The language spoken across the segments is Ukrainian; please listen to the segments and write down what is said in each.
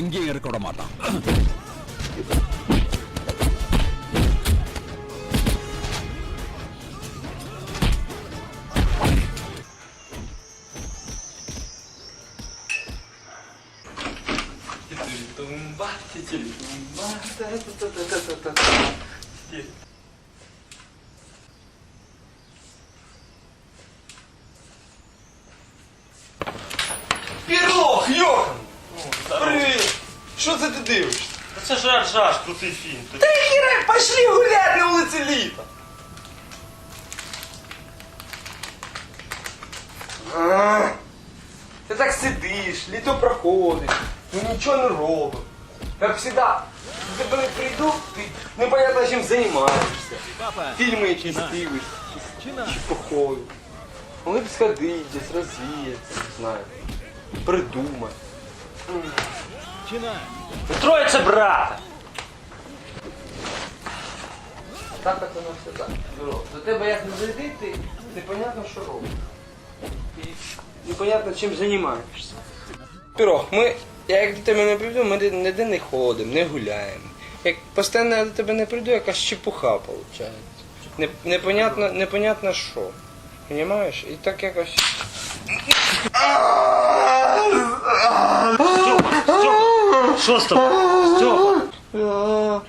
எங்கேயும் இருக்க விட மாட்டான். Це жар жар, крутий фільм. Та хіре, пошли гуляти на вулиці літа! А, Ти так сидиш, літо проходить, ну нічого не робиш. Як завжди, до тебе не прийду, ти непонятно чим займаєшся. Фільми якісь дивишся, чи походу. Могли б сходити, десь розвіятися, не знаю. Придумати. Троїця брата. Так от воно все так. До тебе як не зайти, ти непонятно, що робиш. І непонятно чим займаєшся. Пірог, ми, я як до тебе не прийду, ми ніде не ходимо, не гуляємо. Як постійно я до тебе не прийду, якась чепуха виходить. Не, непонятно, непонятно що. Понімаєш? І так якось. Що з тобою? Стьопа.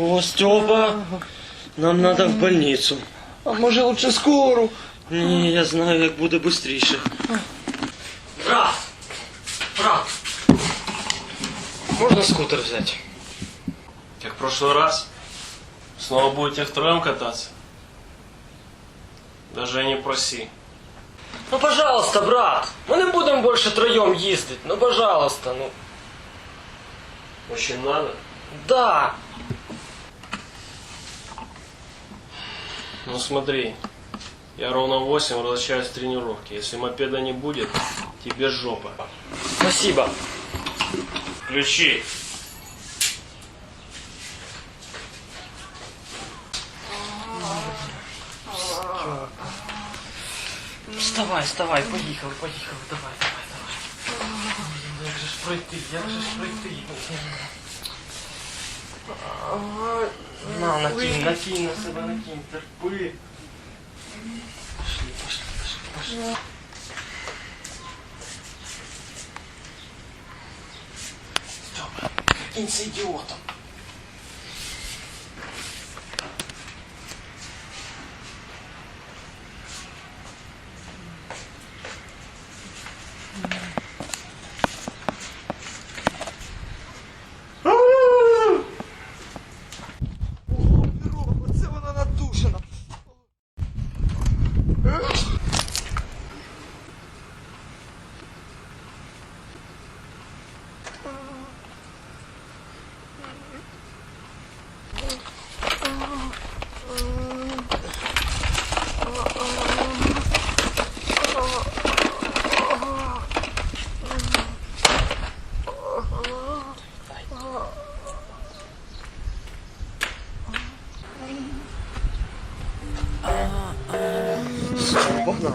О, Стьопа. Нам надо в больницю. А може лучше скору? Ні, я знаю, як буде швидше. Брат! Брат! Можна скутер взяти? Как в прошлый раз? Снова будете втроем кататься? Даже не проси. Ну, пожалуйста, брат. Мы не будем больше троем ездить. Ну, пожалуйста, ну. Очень надо? Да. Ну смотри, я ровно в 8 возвращаюсь с тренировки. Если мопеда не будет, тебе жопа. Спасибо. Ключи. Вставай, вставай, поїхали, поїхали, давай, давай, давай. Як же ж пройти, як же ж пройти? На, накинь, накинь на себе, накинь, терпи. Пошли, пошли, пошли, пошли. Степа, прикинься идиотом. por não.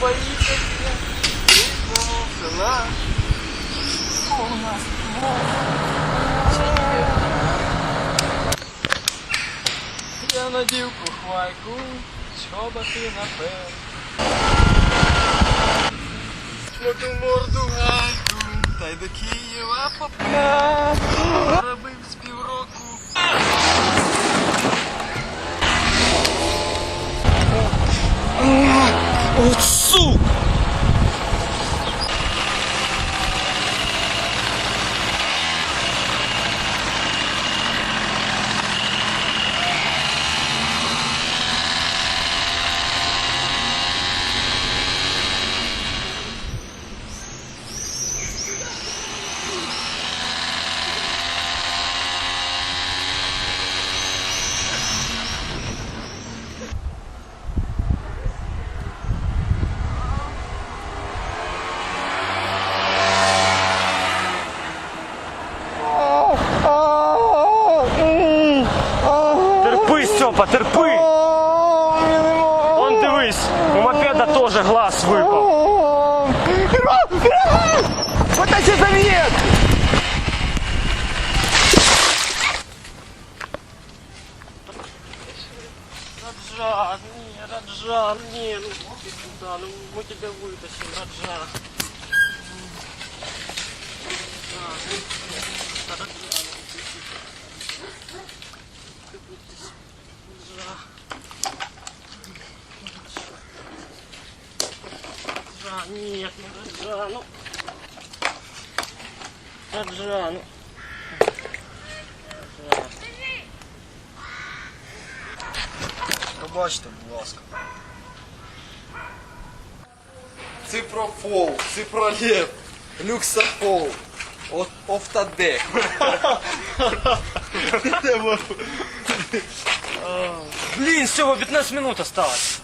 Поїхати. Рідного села. У нас Я надів кухвайку, чоботи напер. Ту морду гайку, та й до Києва попля. даже глаз выпал. Потащи за винет! Раджа, не, Раджа, не, ну вот и сюда, ну мы тебя вытащим, Раджа. Раджа, Раджа. Ну Раджан, ну. Раджан, ну. Пробачте, будь ласка. Ципрофол, ципролев, люксофол, от офтадек. Блин, всего 15 минут осталось.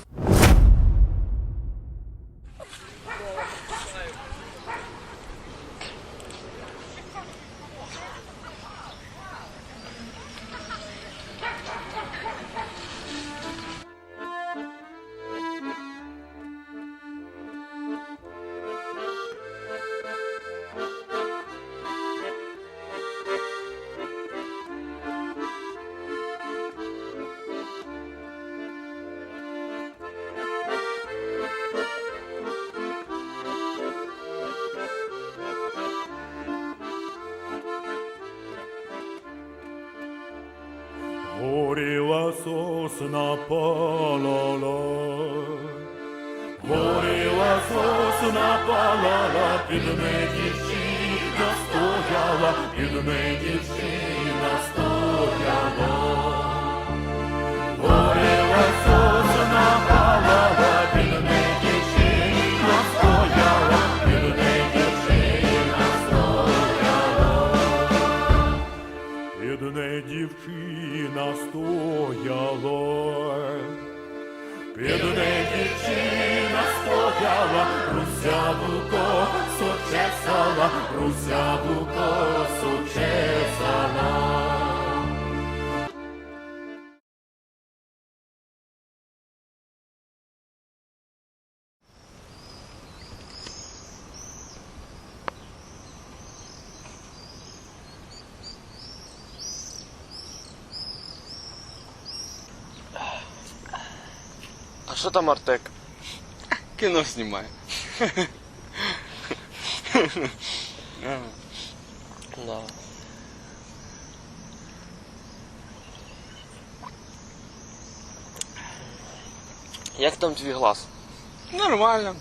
Сосна палала, горіла сосна палала, під неї дівчина стояла, під неї дівчина стояла. Горіла сосна палала, під неї дівчина стояла, під неї дівчина стояла. Підне дівчина стояла, підне дівчина стояла, русяву косу чесала, руся буко. А что там Артек? Кино знімає. Да. Як там твій глаз? Нормально.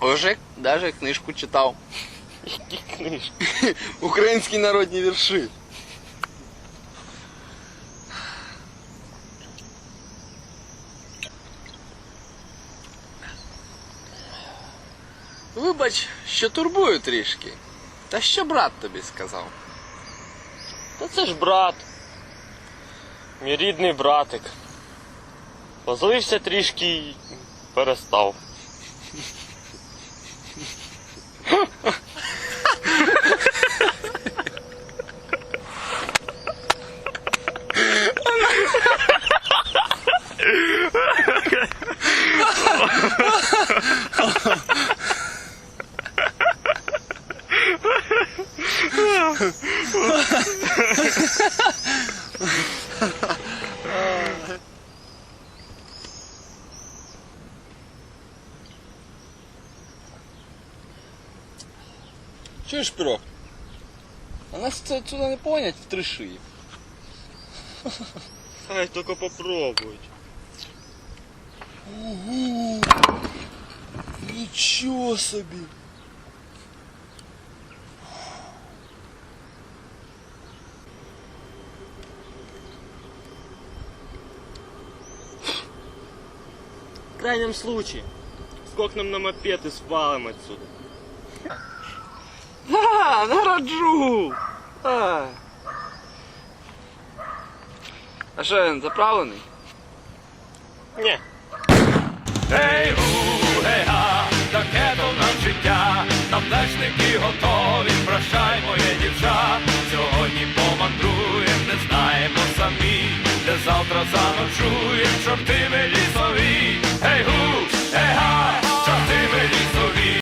Уже даже книжку читав. Які книжки? Українські народні вірші. Вибач, що турбую трішки. Та що брат тобі сказав? Та це ж брат. Мій рідний братик. Позлився трішки і перестав. Чуєш, пирог? А нас це отсюда не понять в три шиї. Ай, только попробуй. Ого! Нічого собі! В крайнем случае, скокнем на мопед и свалим отсюда. А, народжу! А. а що він заправлений? Не, Ей, гу, гей, га, таке то нам життя, нам дачники готові, прощай, моє дівча. Сьогодні помандруєм, не знаємо самі, де завтра заночуєм, чортиве ліс